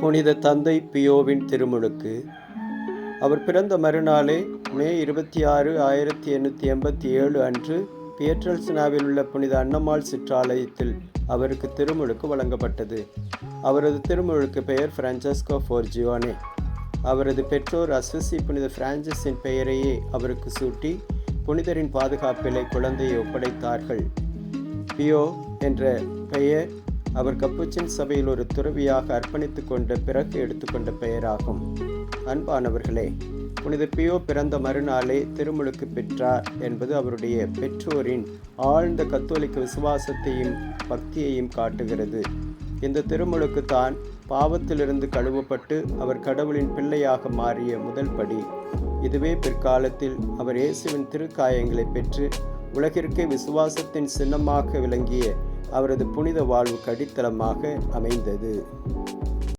புனித தந்தை பியோவின் திருமுழுக்கு. அவர் பிறந்த மறுநாளே மே இருபத்தி ஆறு ஆயிரத்தி எண்ணூற்றி எண்பத்தி ஏழு அன்று பியட்ரல்சனாவில் உள்ள புனித அன்னம்மாள் சிற்றாலயத்தில் அவருக்கு திருமுழுக்கு வழங்கப்பட்டது. அவரது திருமுழுக்கு பெயர் பிரான்சஸ்கோ ஃபோர்ஜியோனே. அவரது பெற்றோர் அஸ்வசி புனித பிரான்சிஸின் பெயரையே அவருக்கு சூட்டி புனிதரின் பாதுகாப்பிலே குழந்தையை ஒப்படைத்தார்கள். பியோ என்ற பெயர் அவர் கப்புச்சின் சபையில் ஒரு துறவியாக அர்ப்பணித்து கொண்ட பிறகு எடுத்துக்கொண்ட பெயராகும். அன்பானவர்களே புனித பியோ பிறந்த மறுநாளே திருமுழுக்கு பெற்றார் என்பது அவருடைய பெற்றோரின் ஆழ்ந்த கத்தோலிக்க விசுவாசத்தையும் பக்தியையும் காட்டுகிறது. இந்த திருமுழுக்கு தான் பாவத்திலிருந்து கழுவப்பட்டு அவர் கடவுளின் பிள்ளையாக மாறிய முதல் படி. இதுவே பிற்காலத்தில் அவர் இயேசுவின் திருக்காயங்களை பெற்று உலகிற்கே விசுவாசத்தின் சின்னமாக விளங்கிய அவரது புனித வாழ்வுக்கு அடித்தளமாக அமைந்தது.